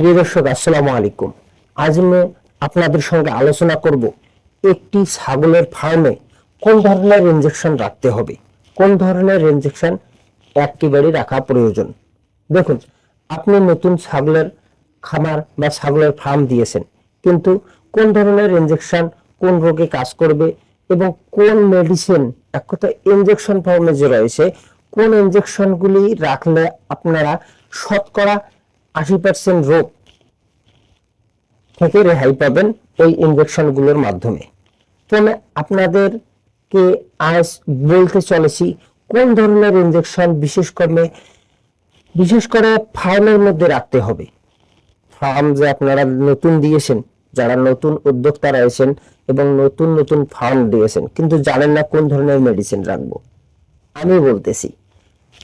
প্রিয় দর্শক, আসসালামু আলাইকুম। আজ আমি আপনাদের সঙ্গে আলোচনা করব একটি ছাগলের ফার্মে কোন ধরনের ইনজেকশন রাখতে হবে? কোন ধরনের ইনজেকশন একেবারে রাখা প্রয়োজন? দেখুন, আপনি নতুন ছাগলের খামার বা ছাগলের ফার্ম দিয়েছেন, কিন্তু কোন ধরনের ইনজেকশন কোন রোগে কাজ করবে এবং কোন মেডিসিন এক কথা ইনজেকশন ফর্মে যে রয়েছে, কোন ইনজেকশনগুলি রাখলে আপনারা শতকরা আশি পার্সেন্ট রোগ থেকে রেহাই পাবেন ওই ইনজেকশনগুলোর মাধ্যমে। তো আমি আপনাদেরকে আজ বলতে চলেছি কোন ধরনের ইনজেকশন বিশেষ করে বিশেষ করে ফার্মের মধ্যে রাখতে হবে। ফার্ম যে আপনারা নতুন দিয়েছেন, যারা নতুন উদ্যোক্তা রয়েছেন এবং নতুন নতুন ফার্ম দিয়েছেন, কিন্তু জানেন না কোন ধরনের মেডিসিন রাখব। আমি বলতেছি,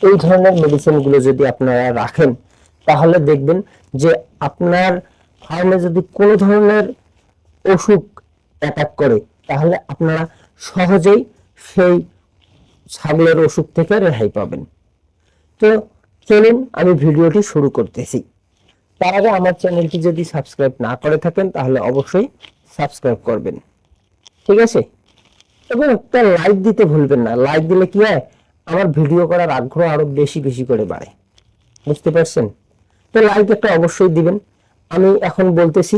এই ধরনের মেডিসিনগুলো যদি আপনারা রাখেন তাহলে দেখবেন যে আপনার ফার্মে যদি কোনো ধরনের অসুখ অ্যাটাক করে, তাহলে আপনারা সহজেই সেই ছাগলের অসুখ থেকে রেহাই পাবেন। তো চলুন আমি ভিডিওটি শুরু করতেছি। তার আগে আমার চ্যানেলটি যদি সাবস্ক্রাইব না করে থাকেন, তাহলে অবশ্যই সাবস্ক্রাইব করবেন। ঠিক আছে? এবং একটা লাইক দিতে ভুলবেন না। লাইক দিলে কি হয়? আমার ভিডিও করার আগ্রহ আরও বেশি বেশি করে বাড়ে। বুঝতে পারছেন? তো লাইক একটা অবশ্যই দিবেন। আমি এখন বলতেছি,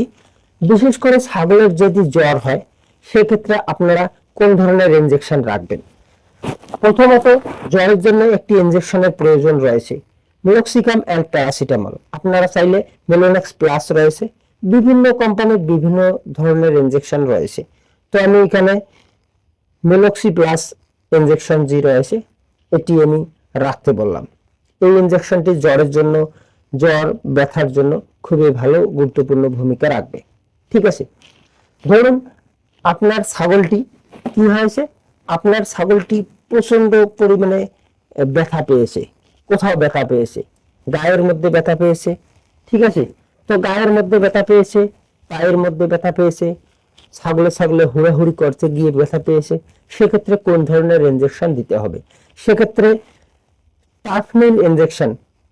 বিশেষ করে ছাগলের যদি জ্বর হয়, সেক্ষেত্রে আপনারা কোন ধরনের ইনজেকশন রাখবেন? প্রথমত, জ্বরের জন্য একটি ইনজেকশনের প্রয়োজন রয়েছে। মিলক্সিকাম অ্যান্ড প্যারাসিটামল আপনারা চাইলে মেলোনেক্স প্লাস রয়েছে। বিভিন্ন কোম্পানির বিভিন্ন ধরনের ইনজেকশন রয়েছে। তো আমি এখানে মেলক্সি প্লাস ইনজেকশন যে রয়েছে, এটি আমি রাখতে বললাম। এই ইনজেকশনটি জ্বরের জন্য জ্বর, ব্যথার জন্য খুবই ভালো, গুরুত্বপূর্ণ ভূমিকা রাখবে। ঠিক আছে? ধরুন, আপনার ছাগলটি কি হয়েছে? আপনার ছাগলটি প্রচণ্ড পরিমাণে ব্যথা পেয়েছে। কোথাও ব্যথা পেয়েছে? গায়ের মধ্যে ব্যথা পেয়েছে। ঠিক আছে? তো গায়ের মধ্যে ব্যথা পেয়েছে, পায়ের মধ্যে ব্যথা পেয়েছে, ছাগলে ছাগলে হুড়াহুড়ি করতে গিয়ে ব্যথা পেয়েছে, সেক্ষেত্রে কোন ধরনের ইনজেকশন দিতে হবে? সেক্ষেত্রে টাফমিল ইনজেকশন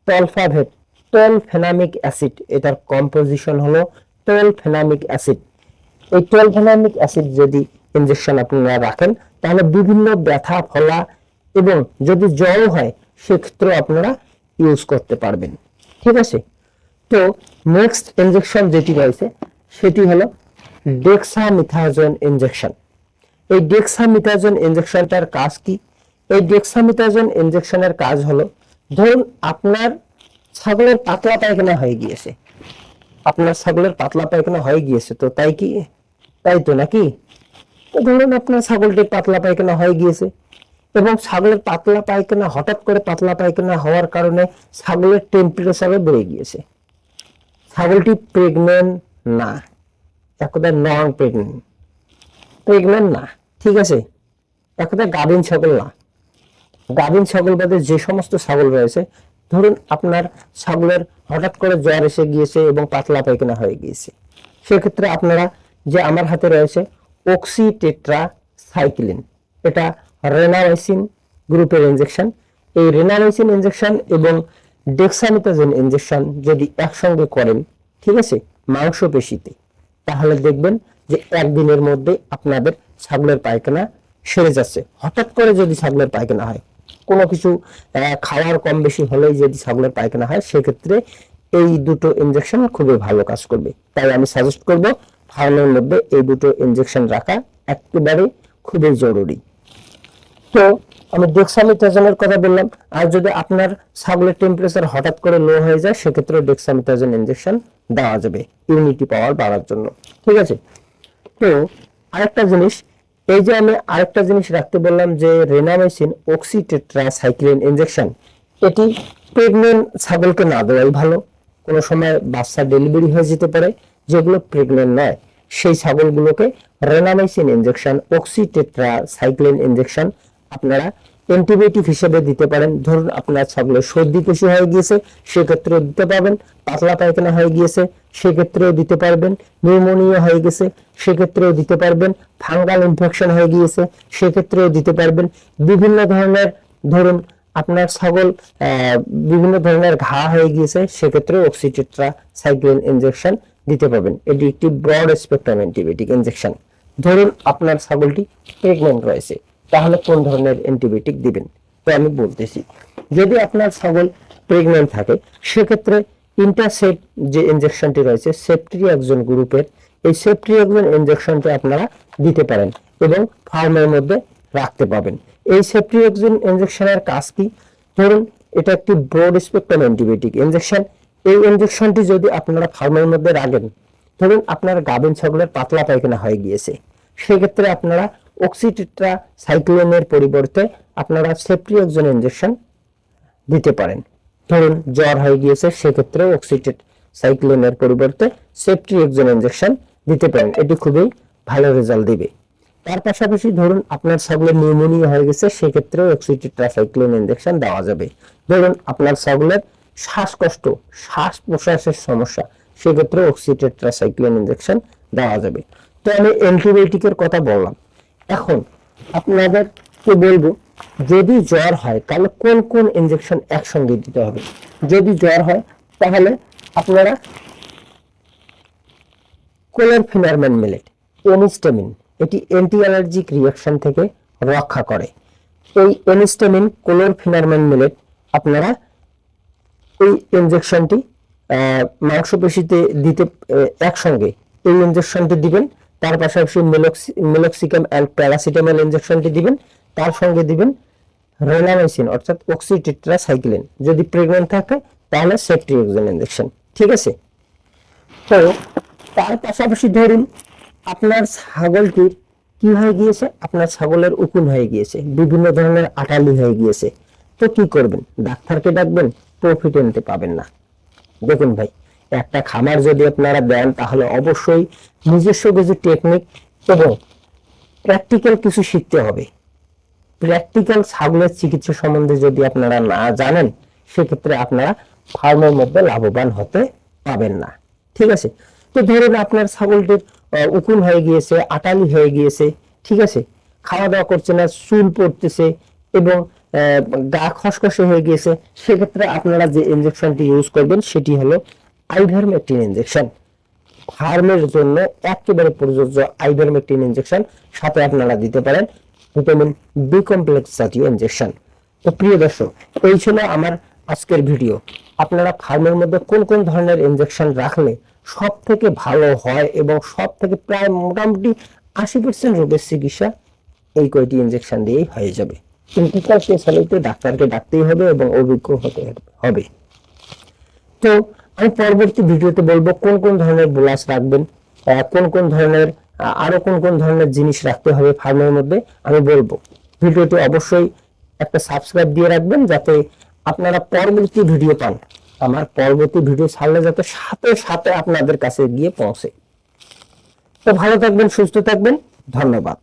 টলফাভেট টল ফেনামিক অ্যাসিড এটার কম্পোজিশন হলো টল ফেনামিক অ্যাসিড এই টল ফেনামিক অ্যাসিড যদি ইনজেকশন আপনারা রাখেন, তাহলে বিভিন্ন ব্যথা, ফলা এবং যদি জ্বর হয় সেক্ষেত্রে আপনারা ইউজ করতে পারবেন। ঠিক আছে? তো নেক্সট ইনজেকশন যেটি রয়েছে, সেটি হলো ডেক্সামিথাজোন ইনজেকশন এই ডেক্সামিথাজোন ইনজেকশনটার কাজ কি? এই ডেক্সামিথাজোন ইনজেকশনের কাজ হলো, ধরুন আপনার ছাগলের পাতলা পায়খানা হয়ে গিয়েছে। আপনার ছাগলের পাতলা পায়খানা হয়ে গিয়েছে তো তাই কি? তাই তো নাকি? ধরুন আপনার ছাগলটির পাতলা পায়খানা হয়ে গিয়েছে এবং ছাগলের পাতলা পায়খানা, হঠাৎ করে পাতলা পায়খানা হওয়ার কারণে ছাগলের টেম্পারেচারও বেড়ে গিয়েছে। ছাগলটি প্রেগনেন্ট না। এক কথায় নন প্রেগনেন্ট প্রেগনেন্ট না, ঠিক আছে? এক কথায় গাভিন ছাগল না। গাভিন ছাগল বাদে যে সমস্ত ছাগল রয়েছে ধরুন আপনার ছাগলের হঠাৎ করে জ্বর এসে গিয়েছে এবং পাতলা পায়খানা হয়ে গিয়েছে। সেক্ষেত্রে আপনারা যে আমার হাতে রয়েছে অক্সি টেট্রা সাইক্লিন এটা রেনামাইসিন গ্রুপের ইনজেকশন এই রেনামাইসিন ইনজেকশন এবং ডেক্সামিথাজোন ইনজেকশন যদি একসঙ্গে করেন, ঠিক আছে, মাংসপেশিতে, তাহলে দেখবেন যে একদিনের মধ্যে আপনাদের ছাগলের পায়খানা সেরে যাচ্ছে। হঠাৎ করে যদি ছাগলের পায়খানা হয় কিছু খাওয়ার কম বেশি হলেই যদি ছাগলের পায়খানা হয়, সেক্ষেত্রে এই দুটো ইনজেকশন খুবই ভালো কাজ করবে। তাই আমি সাজেস্ট করব ফার্মের মধ্যে এই দুটো ইনজেকশন রাখা একেবারে খুবই জরুরি। তো, আমি ডেক্সামিথাজনের কথা বললাম। আর যদি আপনার ছাগলের টেম্পারেচার হঠাৎ করে লো হয়ে যায় সেক্ষেত্রে ডেক্সামিথাজন ইনজেকশন দেওয়া যাবে। ইউনিটি পাওয়ার বাড়ার জন্য। ঠিক আছে? তো, আরেকটা জিনিস এই যে আমি আরেকটা জিনিস রাখতে বললাম যে রেনামেসিন অক্সিটেট্রাসাইক্লিন ইনজেকশন, এটি প্রেগনেন্ট ছাগলকে না দেওয়াই ভালো। কোনো সময় বাচ্চা ডেলিভারি হয়ে যেতে পারে, যেগুলো প্রেগনেন্ট নয়। সেই ছাগলগুলোকে রেনামেসিন ইনজেকশন, অক্সিটেট্রাসাইক্লিন ইনজেকশন আপনারা অ্যান্টিবায়োটিক হিসেবে দিতে পারেন। ধরুন আপনার ছাগলের সর্দি বেশি হয়ে গিয়েছে, সেক্ষেত্রেও দিতে পারবেন। পাতলা পায়খানা হয়ে গিয়েছে, সেক্ষেত্রেও দিতে পারবেন। নিউমোনিয়া হয়ে গেছে, সেক্ষেত্রেও দিতে পারবেন। ফাঙ্গাল ইনফেকশন হয়ে গিয়েছে, সেক্ষেত্রেও দিতে পারবেন। বিভিন্ন ধরনের, ধরুন আপনার ছাগল বিভিন্ন ধরনের ঘা হয়ে গিয়েছে সেক্ষেত্রে অক্সিটেট্রা সাইক্লিন ইনজেকশন দিতে পারবেন। এটি একটি ব্রড স্পেকট্রাম অ্যান্টিবায়োটিক ইনজেকশন ধরুন আপনার ছাগলটি প্রেগনেন্ট রয়েছে। তাহলে কোন ধরনের অ্যান্টিবায়োটিক দিবেন? তো আমি বলতেছি, যদি আপনার ছাগল প্রেগনেন্ট থাকে, সেক্ষেত্রে ইন্টারসেট যে ইনজেকশনটি রয়েছে সেফটি একজন গ্রুপের এই সেপ্ট্রিয়াক্সন ইনজেকশনটি আপনারা দিতে পারেন এবং ফার্মের মধ্যে রাখতে পাবেন। এই সেপ্ট্রিয়াক্সন ইনজেকশনের কাজ কি? ধরুন, এটা একটি ব্রড স্পেকট্রাম অ্যান্টিবায়োটিক ইনজেকশন এই ইনজেকশনটি যদি আপনারা ফার্মের মধ্যে রাখেন, ধরুন, আপনার গাভিন ছাগলের পাতলা পায়খানা হয়ে গিয়েছে, সেক্ষেত্রে আপনারা অক্সিটেট্রা সাইক্লোনের পরিবর্তে আপনারা সেপ্ট্রিয়াক্সন ইনজেকশন দিতে পারেন। ধরুন, জ্বর হয়ে গিয়েছে, সেক্ষেত্রে অক্সিটেট সাইক্লোনের পরিবর্তে সেপ্ট্রিএক্সন ইনজেকশন দিতে পারেন। এটি খুবই ভালো রেজাল্ট দিবে। তার পাশাপাশি ধরুন, আপনার ছাগলের নিউমোনিয়া হয়ে গেছে সেক্ষেত্রে অক্সিটেট্রাসাইক্লিন ইনজেকশন দেওয়া যাবে। ধরুন, আপনার ছাগলের শ্বাসকষ্ট শ্বাস প্রশ্বাসের সমস্যা সেক্ষেত্রে অক্সিটেট্রাসাইক্লিন ইনজেকশন দেওয়া যাবে। তো আমি অ্যান্টিবায়োটিকের কথা বললাম। এখন আপনাদেরকে বলব, যদি জ্বর হয়, তাহলে কোন কোন ইনজেকশন একসঙ্গে দিতে হবে? যদি জ্বর হয়, তাহলে আপনারা কোলারফিনারম্যান মিলেট এনিস্টামিন এটি অ্যান্টি অ্যালার্জিক রিয়াকশন থেকে রক্ষা করে। এই এনিস্টামিন কোলোরফিনারম্যান মিলেট আপনারা এই ইনজেকশনটি মাংসপেশিতে দিতে একসঙ্গে এই ইনজেকশনটি দিবেন। তার পাশাপাশি মেলক্সিকাম অ্যান্ড প্যারাসিটামল ইনজেকশনটি দিবেন, তার সঙ্গে দিবেন রেলামাইসিন অর্থাৎ অক্সিটেট্রাসাইক্লিন যদি প্রেগনেন্ট থাকে, তাহলে সেফট্রিএক্সন ইনজেকশন ঠিক আছে? তো তার পাশাপাশি ধরুন, আপনার ছাগলটির কি হয়ে গিয়েছে? আপনার ছাগলের উকুন হয়ে গিয়েছে, বিভিন্ন ধরনের আটালি হয়ে গিয়েছে। তো কি করবেন? ডাক্তারকে ডাকবেন প্রফিট এনতে পাবেন না। দেখুন ভাই একটা খামার যদি আপনারা দেন, তাহলে অবশ্যই নিজস্ব কিছু টেকনিক এবং প্র্যাকটিক্যাল কিছু শিখতে হবে। প্র্যাকটিক্যাল ছাগলের চিকিৎসা সম্বন্ধে যদি আপনারা না জানেন, সেক্ষেত্রে আপনারা ফার্মের মধ্যে লাভবান হতে পাবেন না। ঠিক আছে? তো ধরুন আপনার ছাগলটির উকুন হয়ে গিয়েছে, আটালি হয়ে গিয়েছে, ঠিক আছে? খাওয়া দাওয়া করছে না, চুল পড়তেছে এবং গা খসখসে হয়ে গিয়েছে, সেক্ষেত্রে আপনারা যে ইনজেকশনটি ইউজ করবেন, সেটি হলো আইভারমেকটিন ইনজেকশন ফার্মের জন্য একেবারে প্রযোজ্য আইভারমেকটিন ইনজেকশন সাথে আপনারা দিতে পারেন ভিটামিন বি কমপ্লেক্স জাতীয় ইনজেকশন তো প্রিয় দর্শক, এই ছিল আমার আজকের ভিডিও আপনারা ফার্মের মধ্যে কোন কোন ধরনের ইনজেকশন রাখলে সব থেকে ভালো হয় এবং সব থেকে প্রায় মোটামুটি আশি পার্সেন্ট রোগের চিকিৎসা এই কয়টি ইনজেকশন দিয়েই হয়ে যাবে। তার স্পেশালিতে ডাক্তারকে ডাকতেই হবে এবং অভিজ্ঞ হতে হবে। তো আমি পরবর্তী ভিডিওতে বলব কোন কোন ধরনের বোলাস রাখবেন কোন কোন ধরনের আরও কোন কোন ধরনের জিনিস রাখতে হবে ফার্মের মধ্যে, আমি বলব। ভিডিওটি অবশ্যই একটা সাবস্ক্রাইব দিয়ে রাখবেন যাতে আপনারা পরবর্তী ভিডিও পান। আমার পরবর্তী ভিডিও ছাড়লে যাতে সাথে সাথে আপনাদের কাছে গিয়ে পৌঁছে। তো ভালো থাকবেন, সুস্থ থাকবেন। ধন্যবাদ।